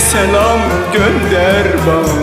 selam gönder bana